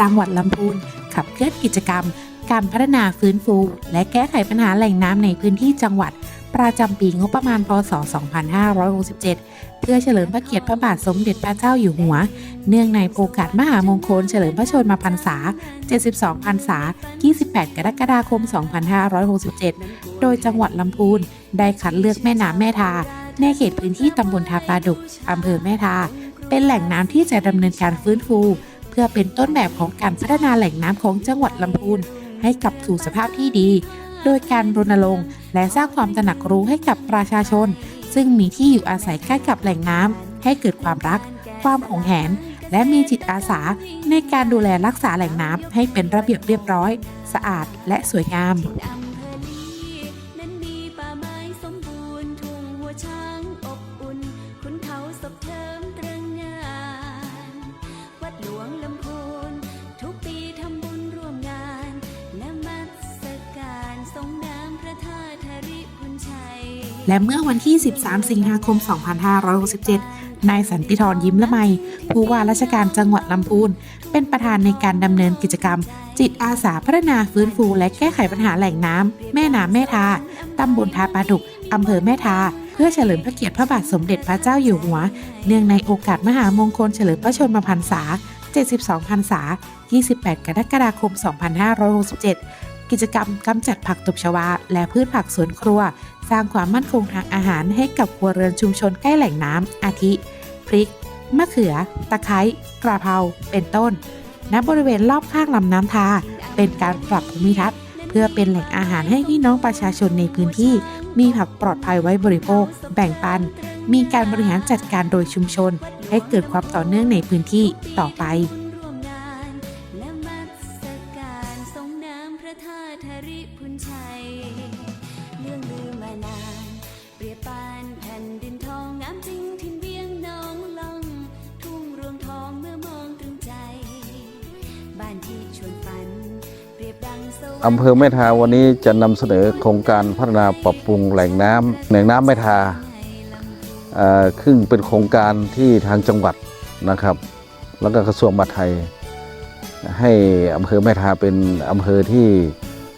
จังหวัดลำพูนขับเคลื่อนกิจกรรม การพัฒนาฟื้นฟู และแก้ไขปัญหาแหล่งน้ำในพื้นที่จังหวัด ประจำปีงบประมาณพศ 2567 เพื่อเฉลิมพระเกียรติพระบาทสมเด็จพระเจ้าอยู่หัว เนื่องในโอกาสมหามงคลเฉลิมพระชนมพรรษา 72 พรรษา 28 กรกฎาคม 2567 โดยจังหวัดลำพูนได้คัดเลือกแม่น้ำแม่ทาในเขตพื้นที่ตำบลทาปาดุกอำเภอแม่ทาเป็นแหล่งน้ำที่จะดำเนินการฟื้นฟู พื่อเป็นต้นแบบของการพัฒนาแหล่งน้ำของจังหวัดลำพูนให้กลับสู่สภาพที่ดี โดยการรณรงค์และสร้างความตระหนักรู้ให้กับประชาชน ซึ่งมีที่อยู่อาศัยใกล้กับแหล่งน้ำให้เกิดความรัก ความหงแหน และมีจิตอาสาในการดูแลรักษาแหล่งน้ำให้เป็นระเบียบเรียบร้อย สะอาดและสวยงาม และเมื่อวันที่ 13 สิงหาคม 2567 นายสันติธรยิ้มละไม ผู้ว่าราชการจังหวัดลำพูน เป็นประธานในการดำเนินกิจกรรม จิตอาสาพัฒนาฟื้นฟู และแก้ไขปัญหาแหล่งน้ำแม่น้ำแม่ทาตำบลทาปาดุกอำเภอแม่ทาเพื่อเฉลิมพระเกียรติพระบาทสมเด็จพระเจ้าอยู่หัว เนื่องในโอกาสมหามงคลเฉลิมพระชนมพรรษา 72 พรรษา 28 กรกฎาคม 2567 กิจกรรมกำจัดผักตบชวา และพืชผักสวนครัว สร้างความมั่นคงทางอาหารให้กับครัวเรือนชุมชนใกล้แหล่งน้ำอาทิ พริก มะเขือ ตะไคร้กระเพรา เป็นต้น ณ บริเวณรอบข้างลำน้ำทา เป็นการปรับภูมิทัศน์เพื่อเป็นแหล่งอาหารให้พี่น้องประชาชนในพื้นที่ มีผักปลอดภัยไว้บริโภค แบ่งปัน มีการบริหารจัดการโดยชุมชน ให้เกิดความต่อเนื่องในพื้นที่ต่อไป พุนชัย เรื่องลือมานาน เปรียบปานแผ่นดินทองงามจริงทินเวียงน้องลอง ทุ่งรวงทองเมื่อมองตรึงใจ บ้านที่ชวนฝัน เปรียบดังสวรรค์เภอแม่ทาวันนี้จะนำเสนอโครงการพัฒนาปรับปรุงแหล่งน้ำแหล่งน้ำแม่ทาเอ่อซึ่งเป็นโครงการที่ทางจังหวัดนะครับ แล้วก็กระทรวงมหาดไทย ให้อำเภอแม่ทาเป็นอำเภอที่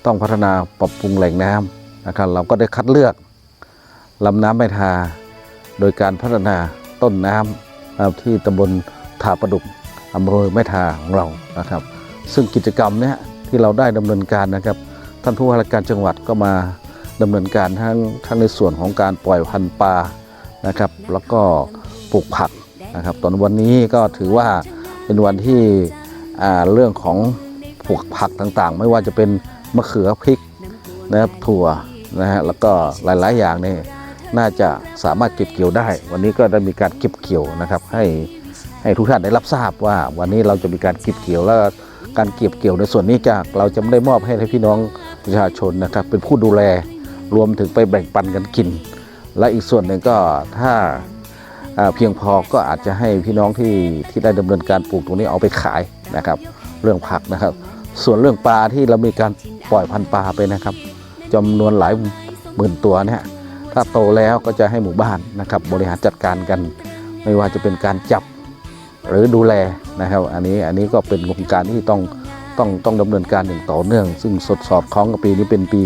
ต้องพัฒนาปรับปรุงแหล่งน้ำนะครับ เราก็ได้คัดเลือกลำน้ำแม่ทา โดยการพัฒนาต้นน้ำที่ตำบลถาประดุกอำเภอแม่ทาของเรานะครับ ซึ่งกิจกรรมเนี้ยที่เราได้ดำเนินการนะครับ ท่านผู้ว่าราชการจังหวัดก็มาดำเนินการทั้งทั้งในส่วนของการปล่อยพันธุ์ปลานะครับ แล้วก็ปลูกผักนะครับ ตอนวันนี้ก็ถือว่าเป็นวันที่เรื่องของปลูกผักต่างๆ ไม่ว่าจะเป็น มะเขือพริกนะครับถั่วนะฮะแล้วก็หลาย ๆ อย่างเนี่ยน่าจะสามารถเก็บเกี่ยวได้ วันนี้ก็ได้มีการเก็บเกี่ยวนะครับให้ให้ทุกท่านได้รับทราบว่า วันนี้เราจะมีการเก็บเกี่ยวแล้วการเก็บเกี่ยวในส่วนนี้จากเราจะไม่ได้มอบให้พี่น้องประชาชนนะครับ เป็นผู้ดูแลรวมถึงไปแบ่งปันกันกิน และอีกส่วนหนึ่งก็ถ้าอ่าเพียงพอก็อาจจะให้พี่น้องที่ที่ได้ดำเนินการปลูกตรงนี้เอาไปขายนะครับ เรื่องผักนะครับ ส่วนเรื่องปลาที่เรามีการ ปล่อยพันธุ์ปลาไปนะครับจำนวนหลายหมื่นตัวเนี่ยถ้าโตแล้วก็จะให้หมู่บ้านนะครับ บริหารจัดการกัน ไม่ว่าจะเป็นการจับหรือดูแลนะครับ อันนี้อันนี้ก็เป็นโครงการที่ต้องต้องต้องดำเนินการอย่างต่อเนื่อง ซึ่งสดสอดคล้องกับปีนี้เป็นปี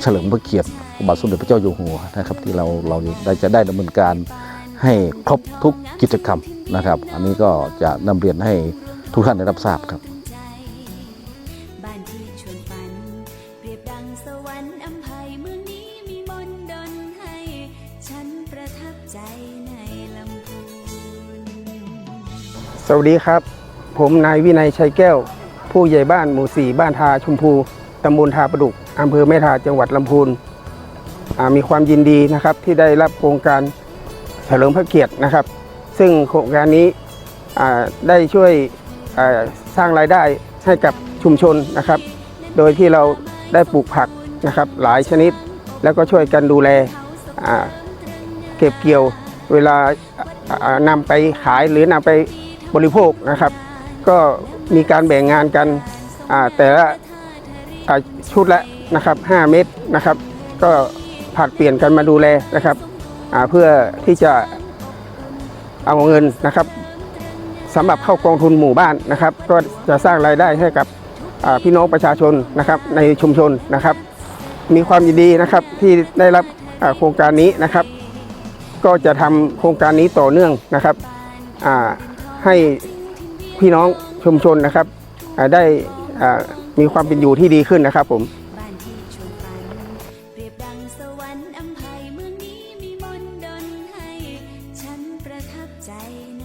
เฉลิมพระเกียรติพระบาทสมเด็จพระเจ้าอยู่หัวนะครับ ที่เราเราได้จะได้ดำเนินการให้ครบทุกกิจกรรมนะครับ อันนี้ก็จะนำเรียนให้ทุกท่านได้รับทราบครับ สวรรค์อำไพเมืองนี้มีมนต์ดลให้ ฉันประทับใจในลำพูน สวัสดีครับ ผมนายวินัยชัยแก้ว ผู้ใหญ่บ้านหมู่สี่บ้านทาชุมพู ตำบลทาประดุกอำเภอแม่ทาจังหวัดลำพูนอ่ามีความยินดีนะครับที่ได้รับโครงการเฉลิมพระเกียรตินะครับ ซึ่งโครงการนี้อ่าได้ช่วยอ่าสร้างรายได้ให้กับชุมชนนะครับ โดยที่เรา ได้ปลูกผักนะครับหลายชนิด แล้วก็ช่วยกันดูแลเก็บเกี่ยวเวลานำไปขายหรือนำไปบริโภคนะครับ ก็มีการแบ่งงานกันแต่ละชุดละนะครับ 5 เม็ดนะครับ ก็ผัดเปลี่ยนกันมาดูแลนะครับเพื่อที่จะเอาเงินนะครับสำหรับเข้ากองทุนหมู่บ้านนะครับ ก็จะสร้างรายได้ให้กับ พี่น้องประชาชนนะครับในชุมชนนะครับ มีความยินดีนะครับที่ได้รับโครงการนี้นะครับ ก็จะทำโครงการนี้ต่อเนื่องนะครับให้พี่น้องชุมชนนะครับได้มีความเป็นอยู่ที่ดีขึ้นนะครับผมใจ